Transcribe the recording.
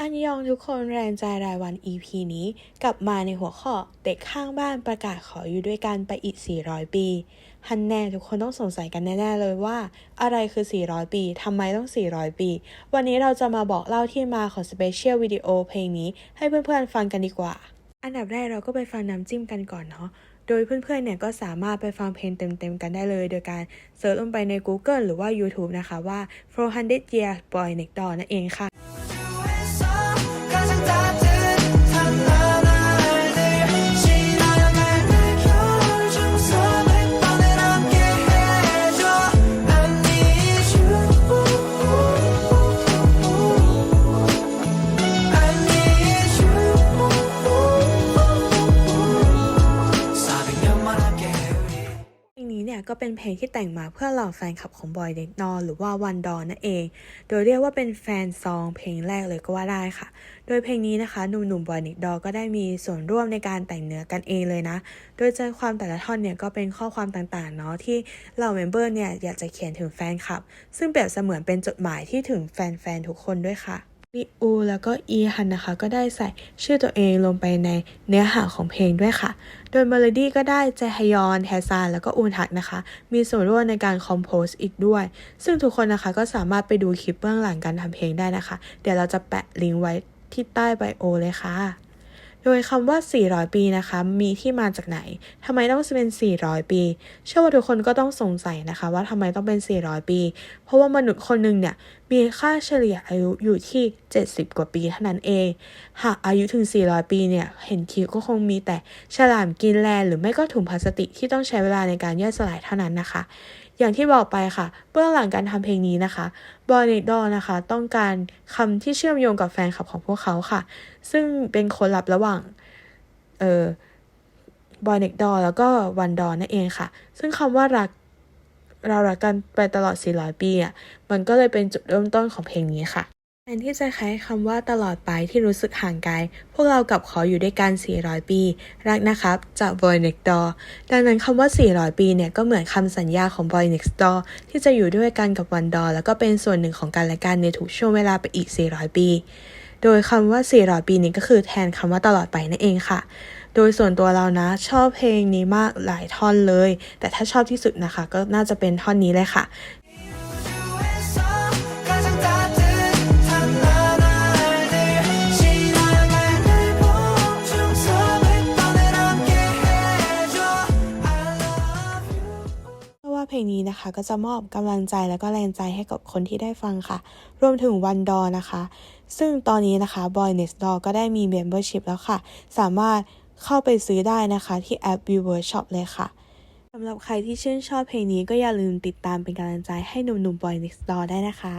อันยองทุกคนแรงใจรายวัน EP นี้กลับมาในหัวข้อเด็กข้างบ้านประกาศขออยู่ด้วยกันไปอีก 400 ปี ฮันแน่ทุกคนต้องสงสัยกันแน่ ๆ เลยว่า อะไรคือ 400 ปีทำไมต้อง 400 ปี วันนี้เราจะมาบอกเล่าที่มาของสเปเชียลวิดีโอเพลงนี้ให้เพื่อนๆฟังกันดีกว่า อันดับแรกเราก็ไปฟังน้ำจิ้มกันก่อนเนาะโดยเพื่อนๆ เนี่ยก็สามารถไปฟังเพลงเต็มๆ กันได้เลย โดยการเซิร์ชลงไปใน Google หรือว่า YouTube นะคะว่า 400 Years Boy Next Door นั่นเองค่ะ ก็เป็นเพลงที่แต่งมาเพื่อเหล่าแฟนคลับของบอยเด็กนอหรือว่าวันดอนนั่นเอง โดยเรียกว่าเป็นแฟนซองเพลงแรกเลยก็ว่าได้ค่ะ โดยเพลงนี้นะคะหนุ่มๆบอยเด็กดอก็ได้มีส่วนร่วมในการแต่งเนื้อกันเองเลยนะ โดยใจความแต่ละท่อนเนี่ยก็เป็นข้อความต่างๆเนาะที่เหล่าเมมเบอร์เนี่ยอยากจะเขียนถึงแฟนคลับ ซึ่งเปรียบเสมือนเป็นจดหมายที่ถึงแฟนๆทุกคนด้วยค่ะ ลิอูแล้วก็อีฮันนะคะ ก็ได้ใส่ชื่อตัวเองลงไปในเนื้อหาของเพลงด้วยค่ะ โดยเมโลดี้ก็ได้แจฮยอนแฮซานแล้วก็อูนทักนะคะ มีส่วนร่วมในการคอมโพสอีกด้วย ซึ่งทุกคนนะคะก็สามารถไปดูคลิปเบื้องหลังการทำเพลงได้นะคะ เดี๋ยวเราจะแปะลิงก์ไว้ที่ใต้ไบโอเลยค่ะ โดยคำว่า 400 ปีนะคะ มีที่มาจากไหนทำไมต้องเป็น 400 ปี เชื่อว่าทุกคนก็ต้องสงสัยนะคะ ว่าทำไมต้องเป็น 400 ปี เพราะว่ามนุษย์คนหนึ่งเนี่ย มีค่าเฉลี่ยอายุอยู่ที่ 70 กว่าปีเท่านั้นเอง หากอายุถึง 400 ปีเนี่ย เห็นคิวก็คงมีแต่ฉลามกินแลนหรือไม่ก็ถุงพลาสติกที่ต้องใช้เวลาในการย่อยสลายเท่านั้นนะคะ อย่างที่บอกไปค่ะ เบื้องหลังการทำเพลงนี้นะคะบอยเนดอนะคะ ต้องการคำที่เชื่อมโยงกับแฟนคลับของพวกเขาค่ะ ซึ่งเป็นคนลับระหว่างเออบอยเนกดอแล้วก็วันดอนั่นเองค่ะ ซึ่งคำว่ารักเรารักกันไปตลอด 400 ปีอะ มันก็เลยเป็นจุดเริ่มต้นของเพลงนี้ค่ะ แทนที่จะใช้คำว่าตลอดไปที่รู้สึกห่างไกล พวกเรากลับขออยู่ด้วยกัน 400 ปี รักนะครับจาก Boy Next Door ดังนั้นคำว่า 400 ปีเนี่ยก็เหมือนคำสัญญาของ Boy Next Door ที่จะอยู่ด้วยกันกับวันดอ แล้วก็เป็นส่วนหนึ่งของกันและกันในทุกช่วงเวลาไปอีก 400 ปี โดยคำว่า 400 ปีนี้ก็คือแทนคำว่าตลอดไปนั่นเองค่ะ โดยส่วนตัวเรานะชอบเพลงนี้มากหลายท่อนเลย แต่ถ้าชอบที่สุดนะคะ ก็น่าจะเป็นท่อนนี้เลยค่ะ ลงนี้นะคะ ก็จะมอบกำลังใจและก็แรงใจให้กับคนที่ได้ฟังค่ะ รวมถึงวันดอนะคะ ซึ่งตอนนี้นะคะ Boy Next Door ก็ได้มี Membership แล้วค่ะ สามารถเข้าไปซื้อได้นะคะที่แอป Viewer Shop เลยค่ะสำหรับใครที่ชื่นชอบเพลงนี้ก็อย่าลืมติดตามเป็นกำลังใจให้หนุ่มๆ Boy Next Door ได้นะคะ